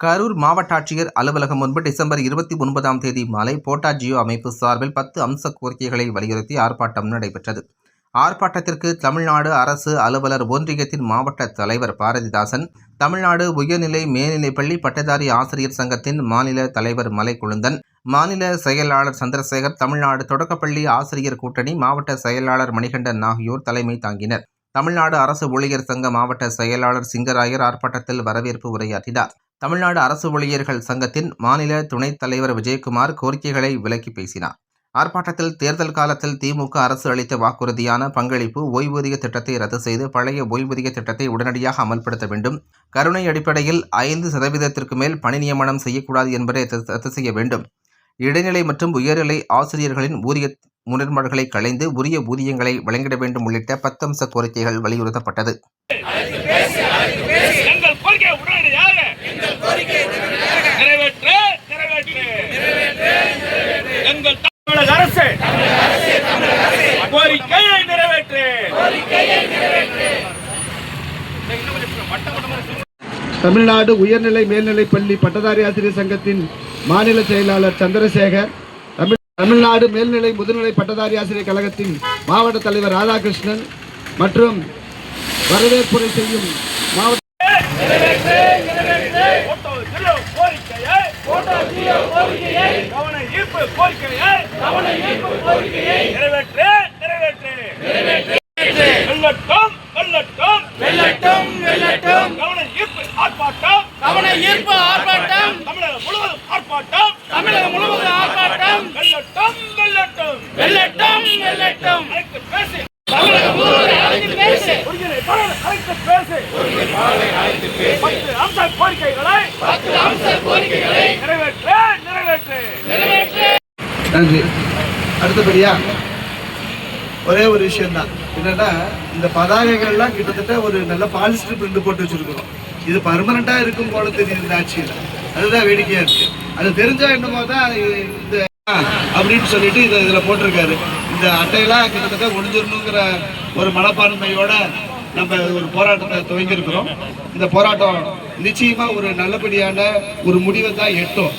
கரூர் மாவட்ட ஆட்சியர் அலுவலகம் முன்பு டிசம்பர் இருபத்தி ஒன்பதாம் தேதி மாலை போட்டா ஜியோ அமைப்பு சார்பில் பத்து அம்ச கோரிக்கைகளை வலியுறுத்தி ஆர்ப்பாட்டம் நடைபெற்றது. ஆர்ப்பாட்டத்திற்கு தமிழ்நாடு அரசு அலுவலர் ஒன்றியத்தின் மாவட்ட தலைவர் பாரதிதாசன் தமிழ்நாடு உயர்நிலை மேல்நிலைப்பள்ளி பட்டதாரி ஆசிரியர் சங்கத்தின் மாநில தலைவர் மலைக்குழுந்தன் மாநில செயலாளர் சந்திரசேகர் தமிழ்நாடு தொடக்கப்பள்ளி ஆசிரியர் கூட்டணி மாவட்ட செயலாளர் மணிகண்டன் ஆகியோர் தலைமை தாங்கினர். தமிழ்நாடு அரசு ஊழியர் சங்க மாவட்ட செயலாளர் சிங்கராயர் ஆர்ப்பாட்டத்தில் வரவேற்பு உரையாற்றினார். தமிழ்நாடு அரசு ஊழியர்கள் சங்கத்தின் மாநில துணைத் தலைவர் விஜயகுமார் கோரிக்கைகளை விலக்கி பேசினார். ஆர்ப்பாட்டத்தில் தேர்தல் காலத்தில் திமுக அரசு அளித்த வாக்குறுதியான பங்களிப்பு ஓய்வூதிய திட்டத்தை ரத்து செய்து பழைய ஓய்வூதிய திட்டத்தை உடனடியாக அமல்படுத்த வேண்டும். கருணை அடிப்படையில் ஐந்து சதவீதத்திற்கு மேல் பணி நியமனம் செய்யக்கூடாது என்பதை ரத்து செய்ய வேண்டும். இடைநிலை மற்றும் உயர்நிலை ஆசிரியர்களின் ஊதிய முரண்பாடுகளை களைந்து உரிய ஊதியங்களை வழங்கிட வேண்டும் உள்ளிட்ட பத்தம்ச கோரிக்கைகள் வலியுறுத்தப்பட்டது எங்கள் கோரிக்கை உடனடியாக நிறைவேற்று நிறைவேற்று எங்கள் தமிழக அரசு. கோரிக்கையை நிறைவேற்று. தமிழ்நாடு உயர்நிலை மேல்நிலைப் பள்ளி பட்டதாரி ஆசிரியர் சங்கத்தின் மாநில செயலாளர் சந்திரசேகர் தமிழ் தமிழ்நாடு மேல்நிலை முதுநிலை பட்டதாரி ஆசிரியர் கழகத்தின் மாவட்ட தலைவர் ராதாகிருஷ்ணன் மற்றும் வரவேற்புரை செய்யும் மாவட்ட போட்டோ ஜியோ கோரிக்கையை போட்டோ ஜியோ கோரிக்கையை கோரிக்கையை கவன ஈர்ப்பு கோரிக்கையை நிறைவேற்று கவன ஈர்ப்பு ஆர்ப்பாட்டம். கவன ஈர்ப்பு ஆர்ப்பாட்டம். தமிழகம் முழுவதும் ஆர்ப்பாட்டம். தமிழகம் முழுவதும் ஆர்ப்பாட்டம். வெல்லட்டும் வெல்லட்டும். வெல்லட்டும் வெல்லட்டும். அழைத்து பேசி. தமிழகம் முழுவதும் அழைத்து பேசு. ஒருங்கிணை பாடலை அழைத்து பேசி. பத்து அம்ச கோரிக்கைகளை பத்து அம்ச கோரிக்கைகளை நிறைவேற்று. நன்றி அடுத்தபடியா ஒரே ஒரு விஷயம் தான் என்னன்னா இந்த பதாகைகள்லாம் கிட்டத்தட்ட ஒரு நல்ல பாலிஸ்டர் பிரிண்ட் போட்டு வச்சிருக்கிறோம். இது பர்மனண்டா இருக்கும் போல தெரியுது இந்த ஆட்சியில். அதுதான் வேடிக்கையா இருக்கு. அது தெரிஞ்சா என்னமோ தான் இந்த அப்படின்னு சொல்லிட்டு இதை இதில் போட்டிருக்காரு. இந்த அட்டையெல்லாம் கிட்டத்தட்ட ஒழிஞ்சிடணுங்கிற ஒரு மனப்பான்மையோட நம்ம ஒரு போராட்டத்தை துவங்கியிருக்கிறோம். இந்த போராட்டம் நிச்சயமா ஒரு நல்லபடியான ஒரு முடிவை தான் எட்டும்.